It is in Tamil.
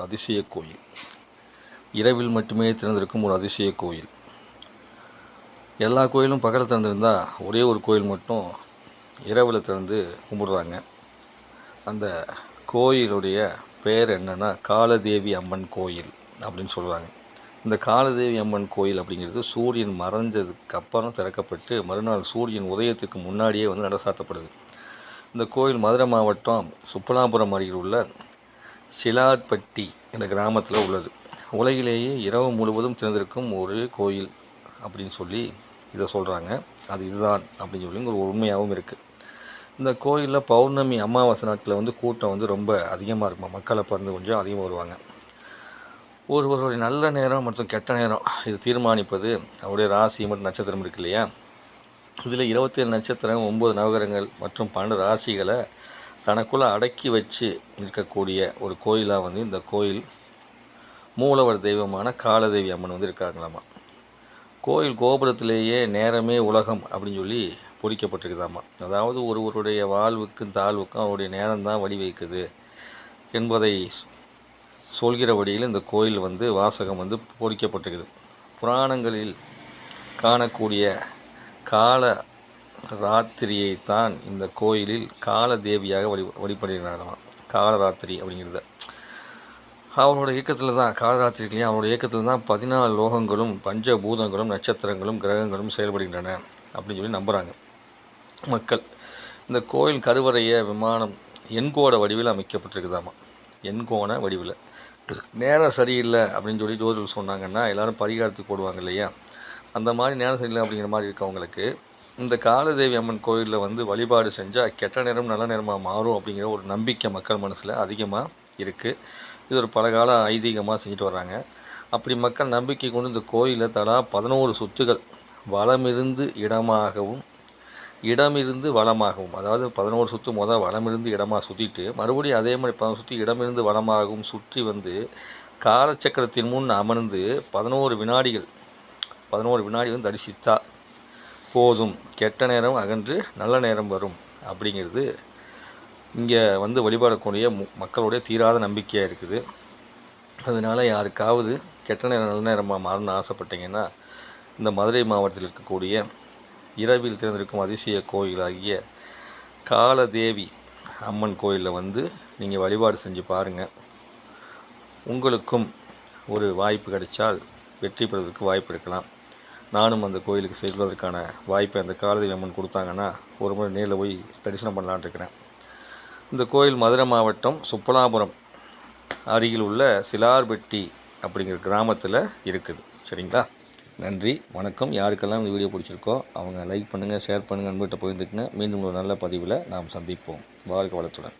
ஒரு அதிசய கோயில். இரவில் மட்டுமே திறந்திருக்கும் ஒரு அதிசய கோயில். எல்லா கோயிலும் பகலில் திறந்திருந்தால் ஒரே ஒரு கோயில் மட்டும் இரவில் திறந்து கும்பிடுறாங்க. அந்த கோயிலுடைய பேர் என்னன்னா காலதேவி அம்மன் கோயில் அப்படின்னு சொல்கிறாங்க இந்த காலதேவி அம்மன் கோயில் அப்படிங்கிறது சூரியன் மறைஞ்சதுக்கு அப்புறம் திறக்கப்பட்டு மறுநாள் சூரியன் உதயத்துக்கு முன்னாடியே வந்து நடசாத்தப்படுது இந்த கோயில் மதுரை மாவட்டம் சுப்பலாபுரம் அருகில் உள்ள சிலார்பட்டி என்ற கிராமத்தில் உள்ளது. உலகிலேயே இரவு முழுவதும் திறந்திருக்கும் ஒரு கோயில் அப்படின்னு சொல்லி இதை சொல்கிறாங்க அது இதுதான் அப்படின்னு சொல்லி ஒரு உண்மையாகவும் இருக்குது இந்த கோயிலில் பௌர்ணமி அமாவாசை நாட்களில் வந்து கூட்டம் வந்து ரொம்ப அதிகமாக இருக்கும்? மக்களை பிறந்து கொஞ்சம் அதிகமாக வருவாங்க. ஒருவருடைய நல்ல நேரம் மற்றும் கெட்ட நேரம் இது தீர்மானிப்பது அவருடைய ராசி மற்றும் நட்சத்திரம் இருக்கு இல்லையா? இதில் இருபத்தேழு நட்சத்திரம் ஒம்பது நவகரங்கள் மற்றும் பன்னெண்டு ராசிகளை தனக்குள்ளே அடக்கி வச்சு இருக்கக்கூடிய ஒரு கோயிலாக வந்து இந்த கோயில் மூலவர் தெய்வமான காலதேவி அம்மன் வந்து இருக்காங்களாமா. கோயில் கோபுரத்திலேயே நேரமே உலகம் அப்படின்னு சொல்லி பொறிக்கப்பட்டிருக்குதாமா. அதாவது ஒருவருடைய வாழ்வுக்கும் தாழ்வுக்கும் அவருடைய நேரம்தான் தான் என்பதை சொல்கிற என்பதை சொல்கிறபடியில் இந்த கோயில் வந்து வாசகம் வந்து பொறிக்கப்பட்டிருக்குது. புராணங்களில் காணக்கூடிய கால ராத்திரியை தான் இந்த கோயிலில் கால தேவியாக வழி வழிபடுகிறாராம். காலராத்திரி அப்படிங்கிறத. அவனோட இயக்கத்தில் தான் காலராத்திரிலையும் அவனோட இயக்கத்தில் தான் பதினாலு லோகங்களும் பஞ்சபூதங்களும் நட்சத்திரங்களும் கிரகங்களும் செயல்படுகின்றன அப்படின்னு சொல்லி நம்புகிறாங்க மக்கள் இந்த கோயில் கருவறைய விமானம் எண்கோண வடிவில் அமைக்கப்பட்டிருக்குதாமா? எண்கோண வடிவில். நேரம் சரியில்லை அப்படின்னு சொல்லி ஜோதிடர் சொன்னாங்கன்னா எல்லாரும் பரிகாரத்துக்கு போடுவாங்க இல்லையா? அந்த மாதிரி நேரம் சரியில்லை அப்படிங்கிற மாதிரி இருக்கவங்களுக்கு இந்த காலதேவி அம்மன் கோயிலில் வந்து வழிபாடு செஞ்சால் கெட்ட நேரம் நல்ல நேரமாக மாறும் அப்படிங்கிற ஒரு நம்பிக்கை மக்கள் மனசில் அதிகமாக இருக்குது இது ஒரு பலகால ஐதீகமாக செஞ்சுட்டு வராங்க. அப்படி மக்கள் நம்பிக்கை கொண்டு இந்த கோயிலில் தலா பதினோரு சொத்துகள் வளமிருந்து இடமாகவும் இடமிருந்து வளமாகவும் அதாவது பதினோரு சுற்று மொதல் வளமிருந்து இடமாக சுற்றிட்டு மறுபடியும் அதே மாதிரி பதினோரு சுற்றி இடமிருந்து வளமாகவும் சுற்றி வந்து காலச்சக்கரத்தின் முன் அமர்ந்து பதினோரு வினாடிகள் பதினோரு வினாடி வந்து தரிசித்தா. போதும் கெட்ட நேரம் அகன்று நல்ல நேரம் வரும் அப்படிங்கிறது இங்கே வந்து வழிபடக்கூடிய மு- மக்களுடைய தீராத நம்பிக்கையாக இருக்குது. அதனால் யாருக்காவது கெட்ட நேரம் நல்ல நேரமாக மாறணும்னு ஆசைப்பட்டீங்கன்னா இந்த மதுரை மாவட்டத்தில் இருக்கக்கூடிய இரவில் திறந்திருக்கும் அதிசய கோயிலாகிய காலதேவி அம்மன் கோயிலில் வந்து நீங்கள் வழிபாடு செஞ்சு பாருங்கள் உங்களுக்கும் ஒரு வாய்ப்பு கிடைச்சால் வெற்றி பெறுவதற்கு வாய்ப்பு இருக்கலாம். நானும் அந்த கோயிலுக்கு செல்வதற்கான வாய்ப்பை அந்த காலதேவி அம்மன் கொடுத்தாங்கன்னா ஒரு முறை நேரில் போய் தரிசனம் பண்ணலான்னு இருக்கிறேன். இந்த கோயில் மதுரை மாவட்டம் சுப்பலாபுரம் அருகில் உள்ள சிலார்பெட்டி அப்படிங்கிற கிராமத்தில் இருக்குது. சரிங்களா? நன்றி வணக்கம். யாருக்கெல்லாம் இந்த வீடியோ பிடிச்சிருக்கோ அவங்க லைக் பண்ணுங்கள் ஷேர் பண்ணுங்கள் நண்பர்கிட்ட பகிர்ந்துக்குங்க. மீண்டும் ஒரு நல்ல பதிவில் நாம் சந்திப்போம். வாழ்க வளத்துடன்.